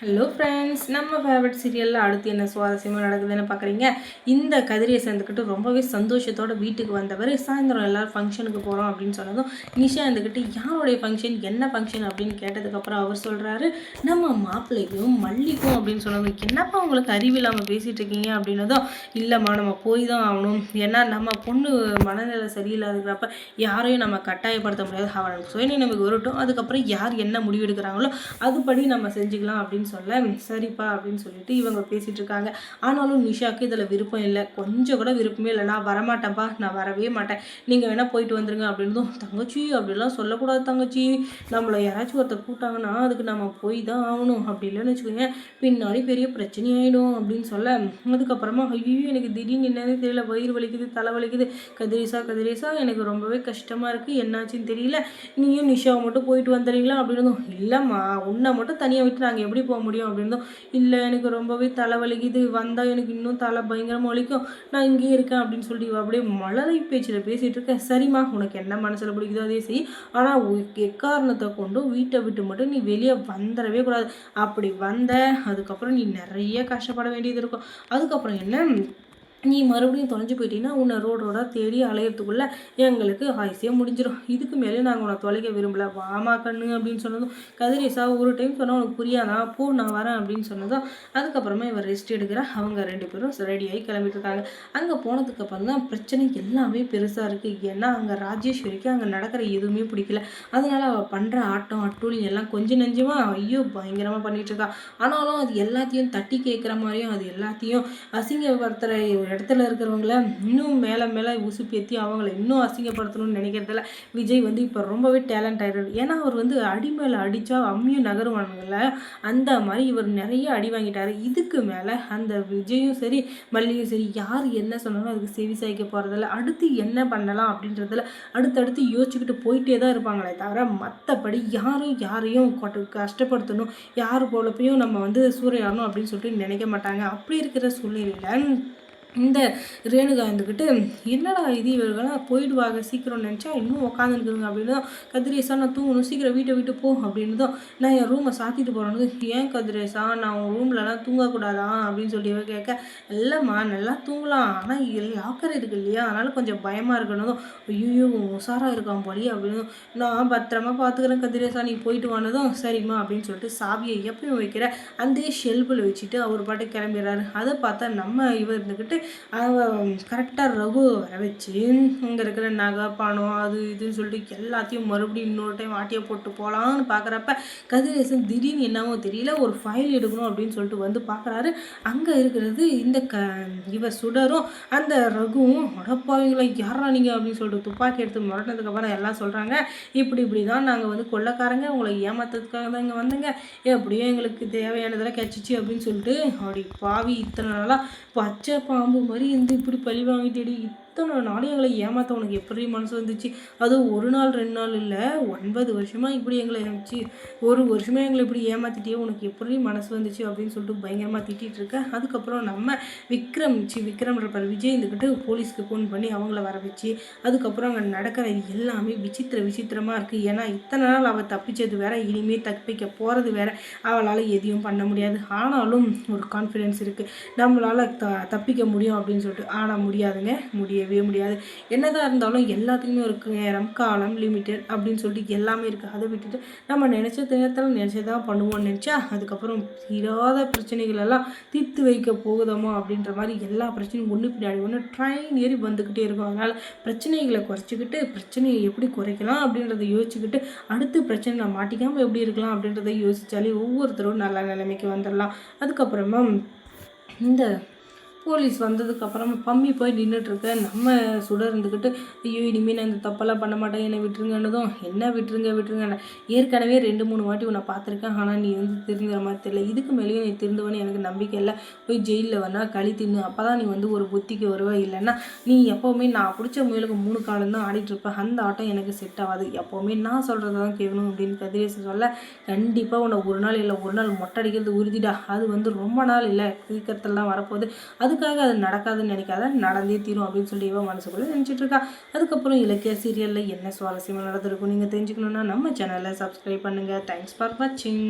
Hello friends நம்ம favourite சீரியலில் அடுத்து என்ன சுவாரஸ்யமாக நடக்குதுன்னு பார்க்குறீங்க இந்த கதிரியை சேர்ந்துக்கிட்டு ரொம்பவே சந்தோஷத்தோட வீட்டுக்கு வந்தவர் சாயந்தரம் எல்லோரும் ஃபங்க்ஷனுக்கு போகிறோம் அப்படின்னு சொன்னதும் நிஷா இருந்துக்கிட்டு யாருடைய ஃபங்க்ஷன் என்ன ஃபங்க்ஷன் அப்படின்னு கேட்டதுக்கப்புறம் அவர் சொல்கிறாரு நம்ம மாப்பிள்ளைக்கும் மல்லிக்கும் அப்படின்னு சொன்னதும் என்னப்பா உங்களுக்கு அறிவில்லாமல் பேசிகிட்டு இருக்கீங்க? அப்படின்னதும் இல்லைம்மா நம்ம போய் தான் ஆகணும். ஏன்னா நம்ம பொண்ணு மனநிலை சரியில்லாதுங்கிறப்ப யாரையும் நம்ம கட்டாயப்படுத்த முடியாது. அவனுக்கு சுயநினைவுக்கு வரட்டும். அதுக்கப்புறம் யார் என்ன முடிவு எடுக்கிறாங்களோ அதுபடி நம்ம செஞ்சுக்கலாம் அப்படின்னு அப்படின்னு சொல்ல சரிப்பா அப்படின்னு சொல்லிட்டு இவங்க பேசிகிட்டு இருக்காங்க ஆனாலும் நிஷாக்கு இதில் விருப்பம் இல்லை. கொஞ்சம் கூட விருப்பமே இல்லை நான் வரமாட்டேன்ப்பா நான் வரவே மாட்டேன். நீங்கள் வேணால் போயிட்டு வந்துருங்க அப்படின்னும் தங்கச்சி அப்படிலாம் சொல்லக்கூடாது தங்கச்சி. நம்மளை யாராச்சும் ஒருத்தர் கூட்டாங்கன்னா அதுக்கு நம்ம போய் தான் ஆகணும். அப்படி இல்லைன்னு வச்சுக்கோங்க பின்னாடி பெரிய பிரச்சனை ஆகிடும் அப்படின்னு சொல்ல அதுக்கப்புறமா ஐயோ எனக்கு திடீர்னு என்னன்னு தெரியல. வயிறு வலிக்குது தலை வலிக்குது. கதிரேசா கதிரேசா எனக்கு ரொம்பவே கஷ்டமாக இருக்குது என்னாச்சுன்னு தெரியல. நீயும் நிஷாவை மட்டும் போயிட்டு வந்துடுறீங்களா? அப்படின்னு இல்லைம்மா உன்னை மட்டும் தனியாக விட்டு நாங்கள் எப்படி போக முடியும் அப்படின்னு இல்லை எனக்கு ரொம்பவே தலை வலிக்குது வந்தால் எனக்கு இன்னும் தலை பயங்கரமாக வலிக்கும். நான் இங்கேயே இருக்கேன் அப்படின்னு சொல்லிட்டு அப்படியே மலரை பேச்சில் பேசிகிட்டு இருக்கேன். சரிம்மா உனக்கு என்ன மனசில் பிடிக்குதோ அதே செய். ஆனால் எக்காரணத்தை கொண்டு வீட்டை விட்டு மட்டும் நீ வெளியே வந்துடவே கூடாது. அப்படி வந்த அதுக்கப்புறம் நீ நிறைய கஷ்டப்பட வேண்டியது இருக்கும். அதுக்கப்புறம் என்ன? நீ மறுபடியும் தொலைஞ்சு போயிட்டீங்கன்னா உன்னை ரோடு ரோடாக தேடி அலையிறதுக்குள்ளே எங்களுக்கு ஆயுசியாக முடிஞ்சிடும் இதுக்கு மேலே நாங்கள் உன்னை தொலைக்க விரும்பல. வாமா கண்ணு அப்படின்னு சொன்னதும் கதிரேசா ஒரு டைம் சொன்னால் உனக்கு புரியாதா? போ நான் வரேன் அப்படின்னு சொன்னதும் அதுக்கப்புறமா இவர் ரெஸ்ட் எடுக்கிற. அவங்க ரெண்டு பேரும் ரெடியாகி கிளம்பிட்டு இருக்காங்க அங்கே போனதுக்கு அப்புறம் தான் பிரச்சனை எல்லாமே பெருசாக இருக்குது ஏன்னா அங்கே ராஜேஸ்வரிக்கு அங்கே நடக்கிற எதுவுமே பிடிக்கல. அதனால் அவள் பண்ணுற ஆட்டம் அட்டூழி எல்லாம் கொஞ்சம் நெஞ்சமாக ஐயோ பயங்கரமாக பண்ணிகிட்ருக்கா ஆனாலும் அது எல்லாத்தையும் தட்டி கேட்குற மாதிரியும் அது எல்லாத்தையும் அசிங்கப்படுத்துகிற இடத்துல இருக்கிறவங்கள இன்னும் மேலே மேலே உசுப்பேற்றி அவங்கள இன்னும் அசிங்கப்படுத்தணும்னு நினைக்கிறதுல விஜய் வந்து இப்போ ரொம்பவே டேலண்ட் ஆகிடுறாரு ஏன்னா அவர் வந்து அடி மேலே அடித்தா அம்மியும் நகருவானுங்கள அந்த மாதிரி இவர் நிறைய அடி வாங்கிட்டார். இதுக்கு மேலே அந்த விஜயும் சரி மல்லியும் சரி யார் என்ன சொன்னாலும் அதுக்கு செவி சாய்க்க போகிறதில்ல அடுத்து என்ன பண்ணலாம் அப்படின்றதில் அடுத்தடுத்து யோசிச்சுக்கிட்டு போயிட்டே தான் இருப்பாங்களே தவிர மற்றபடி யாரும் யாரையும் கஷ்டப்படுத்தணும். யார் போலப்பையும் நம்ம வந்து சூறையாடணும் அப்படின்னு சொல்லிட்டு நினைக்க மாட்டாங்க. அப்படி இருக்கிற சூழ்நிலையில் இந்த ரேணுகா இருந்துக்கிட்டு என்னடா இது? இவர்களாம் போயிடுவாங்க சீக்கிரம் நினச்சா இன்னும் உட்காந்துருக்குதுங்க அப்படின்னு கதிரேசா நான் தூங்கணும் சீக்கிரம் வீட்டை விட்டு போ அப்படின்னு தான் நான் என் ரூமை சாத்திட்டு போகிறேன்னு ஏன் கதிரேசா நான் உன் ரூம்லலாம் தூங்கக்கூடாதா? அப்படின்னு சொல்லி கேட்க இல்லைம்மா நல்லா தூங்கலாம் ஆனால் லாக்கர் இருக்கு இல்லையா? அதனால் கொஞ்சம் பயமாக இருக்கணும் ஐயோ உஷாராக இருக்கான் போலி அப்படின்னு நான் பத்திரமா பார்த்துக்கிறேன் கதிரேசா நீ போயிட்டு வானதும் சரிம்மா அப்படின்னு சொல்லிட்டு சாவியை எப்பயும் வைக்கிற அந்த ஷெல்ஃபில் வச்சுட்டு அவர் பாட்டு கிளம்பிடுறாரு. அதை பார்த்தா நம்ம இவர் இருந்துக்கிட்டு கரெக்டாக ரகு வர வச்சு இங்கே இருக்கிற நகை பணம் அது இதுன்னு சொல்லிட்டு எல்லாத்தையும் மறுபடியும் இன்னொரு டைம் ஆட்டியை போட்டு போகலான்னு பார்க்குறப்ப கதிரேசன் திடீர்னு என்னவோ தெரியல ஒரு ஃபைல் எடுக்கணும் அப்படின்னு சொல்லிட்டு வந்து பார்க்குறாரு அங்கே இருக்கிறது இந்த க இவ சுடரும் அந்த ரகுவும் உடப்பாவீங்களா யாரா நீங்கள் அப்படின்னு சொல்லிட்டு துப்பாக்கி எடுத்து முரட்டினதுக்கப்புறம் எல்லாம் சொல்கிறாங்க இப்படி இப்படி தான் நாங்கள் வந்து கொள்ளக்காரங்க உங்களை ஏமாத்துறதுக்காக தான் இங்கே வந்தங்க. எப்படியோ எங்களுக்கு தேவையானதெல்லாம் கிடச்சிச்சு அப்படின்னு சொல்லிட்டு அப்படி பாவி இத்தனை நாளாக பச்சை பாம்பு பாம்பு மாதிரி இருந்து இப்படி பழி வாங்கிட்டேடி இத்தனை நாள் எங்களை ஏமாற்ற உனக்கு எப்படி மனசு வந்துச்சு? அதுவும் ஒரு நாள் ரெண்டு நாள் இல்லை. ஒன்பது வருஷமாக இப்படி எங்களை ஏமாச்சு ஒரு வருஷமாக எங்களை இப்படி ஏமாற்றிட்டே உனக்கு எப்படி மனசு வந்துச்சு அப்படின்னு சொல்லிட்டு பயங்கரமாக திட்டிகிட்டு இருக்கேன் அதுக்கப்புறம் நம்ம விக்ரம் சி விக்ரம்ன்ற விஜய் இருந்துக்கிட்டு போலீஸ்க்கு ஃபோன் பண்ணி அவங்கள வர வச்சு அதுக்கப்புறம் அங்கே நடக்கிற எல்லாமே விசித்திர விசித்திரமாக இருக்குது ஏன்னா இத்தனை நாள் அவள் தப்பிச்சது வேற இனிமேல் தப்பிக்க போகிறது வேற. அவளால் எதையும் பண்ண முடியாது. ஆனாலும் ஒரு கான்ஃபிடென்ஸ் இருக்குது நம்மளால் த தப்பிக்க முடியும் அப்படின்னு சொல்லிட்டு. ஆனால் முடியாதுங்க. முடிய செய்யவே முடியாது. என்னதான் இருந்தாலும் எல்லாத்துக்குமே ஒரு நேரம் காலம் லிமிட்டட் அப்படின்னு சொல்லிட்டு எல்லாமே இருக்குது அதை விட்டுட்டு நம்ம நினச்ச நேரத்தில் நினச்சதான் பண்ணுவோம்னு நினச்சா அதுக்கப்புறம் தீராத பிரச்சனைகள் எல்லாம் தீர்த்து வைக்க போகுதமோ அப்படின்ற மாதிரி எல்லா பிரச்சனையும் ஒன்று பின்னாடி ஒன்று ட்ரெயின் ஏறி வந்துக்கிட்டே இருக்கும். அதனால் பிரச்சனைகளை குறைச்சிக்கிட்டு பிரச்சனையை எப்படி குறைக்கலாம் அப்படின்றத யோசிச்சுக்கிட்டு அடுத்து பிரச்சனை நான் மாட்டிக்காமல் எப்படி இருக்கலாம் அப்படின்றத யோசித்தாலே ஒவ்வொருத்தரும் நல்ல நிலைமைக்கு வந்துடலாம் அதுக்கப்புறமா இந்த போலீஸ் வந்ததுக்கப்புறம் பம்மி போய் நின்றுட்டுருக்க நம்ம சுட இருந்துக்கிட்டு ஐயோ இனிமேல் நான் இந்த தப்பெல்லாம் பண்ண மாட்டேன். என்னை விட்டுருங்கன்னதும் என்ன விட்டுருங்க விட்டுருங்க ஏற்கனவே ரெண்டு மூணு வாட்டி உன்னை பார்த்துருக்கேன். ஆனால் நீ வந்து திருந்துற மாதிரி தெரியல. இதுக்கு மேலேயும் நீ திருந்துவனு எனக்கு நம்பிக்கை இல்லை. போய் ஜெயிலில் வேணால் களி தின்னு. அப்போ தான் நீ வந்து ஒரு புத்திக்கு வருவ. இல்லைன்னா நீ எப்போவுமே நான் பிடிச்ச முயலுக்கு மூணு காலம் தான் ஆடிட்டுருப்பேன் அந்த ஆட்டம் எனக்கு செட் ஆகாது. எப்போவுமே நான் சொல்கிறத தான் கேட்கணும் அப்படின்னு கதிரேசன் சொல்ல கண்டிப்பாக உன்னை ஒரு நாள் இல்லை ஒரு நாள் மொட்டை அடிக்கிறது உறுதிடா. அது வந்து ரொம்ப நாள் இல்லை. சீக்கிரத்தில் தான் வரப்போகுது. அது அதுக்காக அது நடக்காதுன்னு நினைக்காத நடந்தே தீரும் அப்படின்னு சொல்லி இவன் மனசுக்குள்ளே நினச்சிட்டு இருக்கா. அதுக்கப்புறம் இலக்கிய சீரியலில் என்ன சுவாரஸ்யமாக நடந்திருக்கும் நீங்கள் தெரிஞ்சுக்கணுன்னா நம்ம சேனலை சப்ஸ்கிரைப் பண்ணுங்கள் தேங்க்ஸ் ஃபார் வாட்சிங்